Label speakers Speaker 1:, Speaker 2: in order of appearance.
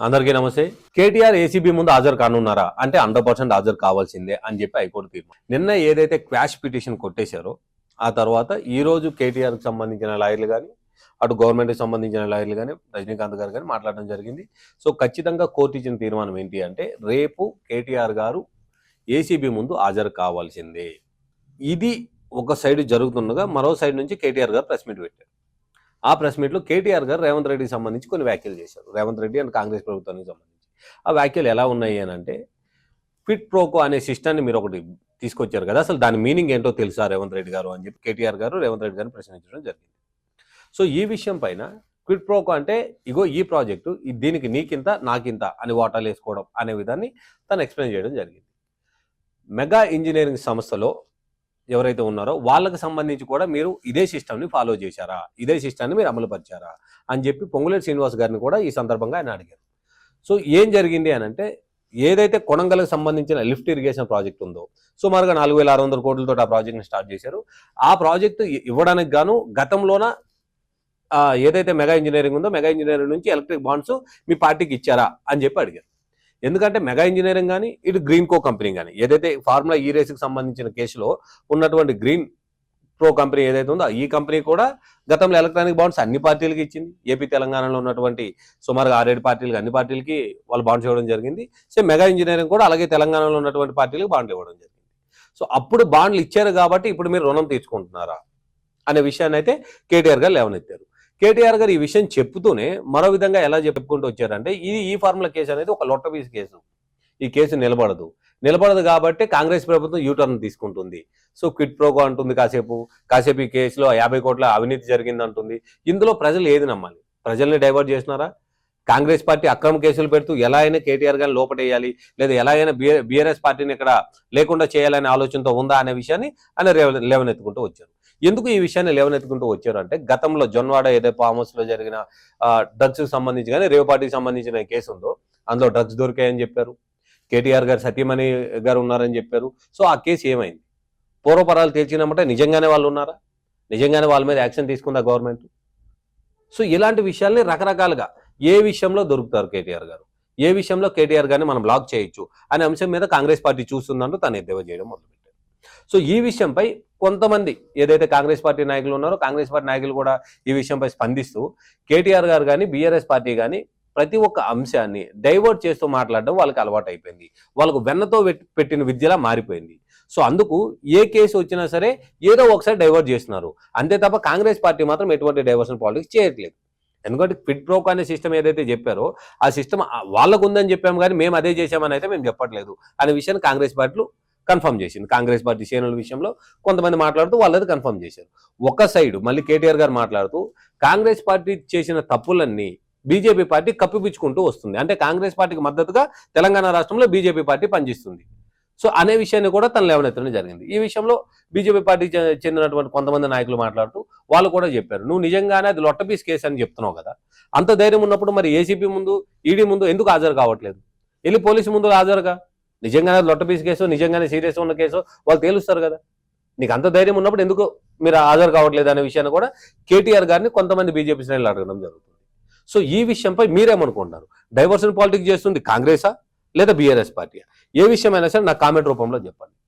Speaker 1: అందరికీ నమస్తే. కేటీఆర్ ఏసీబీ ముందు హాజరు కానున్నారా? అంటే హండ్రెడ్ పర్సెంట్ హాజరు కావాల్సిందే అని చెప్పి హైకోర్టు తీర్మానం. నిన్న ఏదైతే క్వాష్ పిటిషన్ కొట్టేశారో ఆ తర్వాత ఈ రోజు కేటీఆర్కి సంబంధించిన లాయర్లు కానీ అటు గవర్నమెంట్కి సంబంధించిన లాయర్లు కానీ రజనీకాంత్ గారు కానీ మాట్లాడడం జరిగింది. సో ఖచ్చితంగా కోర్టు ఇచ్చిన తీర్మానం ఏంటి అంటే రేపు కేటీఆర్ గారు ఏసీబీ ముందు హాజరు కావాల్సిందే. ఇది ఒక సైడ్ జరుగుతుండగా మరో సైడ్ నుంచి కేటీఆర్ గారు ప్రెస్ మీట్ పెట్టారు. ఆ ప్రెస్ మీట్లో కేటీఆర్ గారు రేవంత్ రెడ్డికి సంబంధించి కొన్ని వ్యాఖ్యలు చేశారు. రేవంత్ రెడ్డి అండ్ కాంగ్రెస్ ప్రభుత్వానికి సంబంధించి. ఆ వ్యాఖ్యలు ఎలా ఉన్నాయి అని అంటే క్విట్ ప్రోకో అనే సిస్టాన్ని మీరు ఒకటి తీసుకొచ్చారు కదా అసలు దాని మీనింగ్ ఏంటో తెలుసా రేవంత్ రెడ్డి గారు అని చెప్పి కేటీఆర్ గారు రేవంత్ రెడ్డి గారిని ప్రశ్నించడం జరిగింది. సో ఈ విషయం పైన క్విట్ ప్రోకో అంటే ఇగో ఈ ప్రాజెక్టు దీనికి నీకింత నాకింత అని వాటాలు వేసుకోవడం అనే విధాన్ని తను ఎక్స్ప్లెయిన్ చేయడం జరిగింది. మెగా ఇంజనీరింగ్ సంస్థలో ఎవరైతే ఉన్నారో వాళ్ళకి సంబంధించి కూడా మీరు ఇదే సిస్టమ్ని ఫాలో చేశారా? ఇదే సిస్టమ్ని మీరు అమలుపరిచారా? అని చెప్పి పొంగులేటి శ్రీనివాస్ గారిని కూడా ఈ సందర్భంగా ఆయన అడిగారు. సో ఏం జరిగింది అని అంటే ఏదైతే కొనంగల్కి సంబంధించిన లిఫ్ట్ ఇరిగేషన్ ప్రాజెక్ట్ ఉందో సుమారుగా నాలుగు వేల ఆరు వందల కోట్లతో ఆ ప్రాజెక్ట్ని స్టార్ట్ చేశారు. ఆ ప్రాజెక్టు ఇవ్వడానికి గాను గతంలోన ఏదైతే మెగా ఇంజనీరింగ్ ఉందో మెగా ఇంజనీరింగ్ నుంచి ఎలక్ట్రిక్ బాండ్స్ మీ పార్టీకి ఇచ్చారా? అని చెప్పి అడిగారు. ఎందుకంటే మెగా ఇంజనీరింగ్ కానీ ఇటు గ్రీన్ కో కంపెనీ కానీ ఏదైతే ఫార్ములా ఈ రేస్కి సంబంధించిన కేసులో ఉన్నటువంటి గ్రీన్ ప్రో కంపెనీ ఏదైతే ఉందో ఈ కంపెనీ కూడా గతంలో ఎలక్ట్రానిక్ బాండ్స్ అన్ని పార్టీలకి ఇచ్చింది. ఏపీ తెలంగాణలో ఉన్నటువంటి సుమారుగా ఆరేడు పార్టీలకి అన్ని పార్టీలకి వాళ్ళు బాండ్స్ ఇవ్వడం జరిగింది. సో మెగా ఇంజనీరింగ్ కూడా అలాగే తెలంగాణలో ఉన్నటువంటి పార్టీలకు బాండ్లు ఇవ్వడం జరిగింది. సో అప్పుడు బాండ్లు ఇచ్చారు కాబట్టి ఇప్పుడు మీరు రుణం తీర్చుకుంటున్నారా అనే విషయాన్ని అయితే కేటీఆర్ గారు లేవనెత్తారు. కేటీఆర్ గారు ఈ విషయం చెప్తూనే మరో విధంగా ఎలా చెప్పుకుంటూ వచ్చారంటే ఇది ఈ ఫార్ములా కేసు అనేది ఒక లొట్టబీస్ కేసు. ఈ కేసు నిలబడదు. నిలబడదు కాబట్టి కాంగ్రెస్ ప్రభుత్వం యూటర్న్ తీసుకుంటుంది. సో క్విట్ ప్రోగో అంటుంది కాసేపు. కాసేపు ఈ కేసులో యాభై కోట్ల అవినీతి జరిగింది అంటుంది ఇందులో ప్రజలు ఏది నమ్మాలి? ప్రజల్ని డైవర్ట్ చేసినారా కాంగ్రెస్ పార్టీ అక్రమ కేసులు పెడుతూ ఎలా అయినా కేటీఆర్ గారిని లోపటేయాలి? లేదా ఎలా అయినా బీఆర్ఎస్ పార్టీని ఇక్కడ లేకుండా చేయాలనే ఆలోచనతో ఉందా అనే విషయాన్ని ఆయన లేవనెత్తుకుంటూ వచ్చారు. ఎందుకు ఈ విషయాన్ని లేవనెత్తుకుంటూ వచ్చారు అంటే గతంలో జొన్వాడ ఏదో ఫామ్ హౌస్లో జరిగిన డ్రగ్స్ సంబంధించి కానీ రేవపాటికి పార్టీకి సంబంధించిన కేసు ఉందో అందులో డ్రగ్స్ దొరికాయని చెప్పారు. కేటీఆర్ గారు సతీమణి గారు ఉన్నారని చెప్పారు. సో ఆ కేసు ఏమైంది? పూర్వపరాలు తేల్చినమంటే నిజంగానే వాళ్ళు ఉన్నారా? నిజంగానే వాళ్ళ మీద యాక్షన్ తీసుకుందా గవర్నమెంట్ సో ఇలాంటి విషయాల్ని రకరకాలుగా ఏ విషయంలో దొరుకుతారు కేటీఆర్ గారు? ఏ విషయంలో కేటీఆర్ గారిని మనం బ్లాక్ చేయొచ్చు? అనే అంశం మీద కాంగ్రెస్ పార్టీ చూస్తుందంటూ తను ఎద్దేవా చేయడం మొదలుపెట్టారు సో ఈ విషయంపై కొంతమంది ఏదైతే కాంగ్రెస్ పార్టీ నాయకులు ఉన్నారో కాంగ్రెస్ పార్టీ నాయకులు కూడా ఈ విషయంపై స్పందిస్తూ కేటీఆర్ గారు కానీ బీఆర్ఎస్ పార్టీ కానీ ప్రతి ఒక్క అంశాన్ని డైవర్ట్ చేస్తూ మాట్లాడడం వాళ్ళకి అలవాటు అయిపోయింది వాళ్ళకు వెన్నతో పెట్టిన విద్యలా మారిపోయింది. సో అందుకు ఏ కేసు వచ్చినా సరే ఏదో ఒకసారి డైవర్ట్ చేస్తున్నారు. అంతే తప్ప కాంగ్రెస్ పార్టీ మాత్రం ఎటువంటి డైవర్షన్ పాలిటిక్స్ చేయట్లేదు. ఎందుకంటే ఫిట్ ప్రోక్ అనే సిస్టమ్ ఏదైతే చెప్పారో ఆ సిస్టమ్ వాళ్ళకు ఉందని చెప్పాము కానీ మేము అదే చేశామని అయితే మేము చెప్పట్లేదు. అనే విషయాన్ని కాంగ్రెస్ పార్టీలు కన్ఫర్మ్ చేసింది. కాంగ్రెస్ పార్టీ శ్రేణుల విషయంలో కొంతమంది మాట్లాడుతూ వాళ్ళది కన్ఫర్మ్ చేశారు. ఒక సైడ్ మళ్ళీ కేటీఆర్ గారు మాట్లాడుతూ కాంగ్రెస్ పార్టీ చేసిన తప్పులన్నీ బీజేపీ పార్టీ కప్పిపుచ్చుకుంటూ వస్తుంది. అంటే కాంగ్రెస్ పార్టీకి మద్దతుగా తెలంగాణ రాష్ట్రంలో బీజేపీ పార్టీ పనిచేస్తుంది. సో అనే విషయాన్ని కూడా తను లేవనెత్తడం జరిగింది. ఈ విషయంలో బీజేపీ పార్టీకి చె- చెందినటువంటి కొంతమంది నాయకులు మాట్లాడుతూ వాళ్ళు కూడా చెప్పారు. నువ్వు నిజంగానే అది లొట్టపీస్ కేసు అని చెప్తున్నావు కదా! అంత ధైర్యం ఉన్నప్పుడు మరి ఏసీపీ ముందు ఈడీ ముందు ఎందుకు హాజరు కావట్లేదు? వెళ్ళి పోలీసు ముందు హాజరుగా! నిజంగానే లొట్టపీస్ కేసు నిజంగానే సీరియస్ ఉన్న కేసు వాళ్ళు తేలుస్తారు కదా. నీకు అంత ధైర్యం ఉన్నప్పుడు ఎందుకు మీరు హాజరు కావట్లేదు అనే విషయాన్ని కూడా కేటీఆర్ గారిని కొంతమంది బీజేపీ శ్రేణులు అడగడం జరుగుతుంది. సో ఈ విషయంపై మీరేమనుకుంటున్నారు? డైవర్షన్ పాలిటిక్స్ చేస్తుంది కాంగ్రెసా లేదా బీఆర్ఎస్ పార్టీ ఏ విషయమైనా సరే నా కామెంట్ రూపంలో చెప్పండి.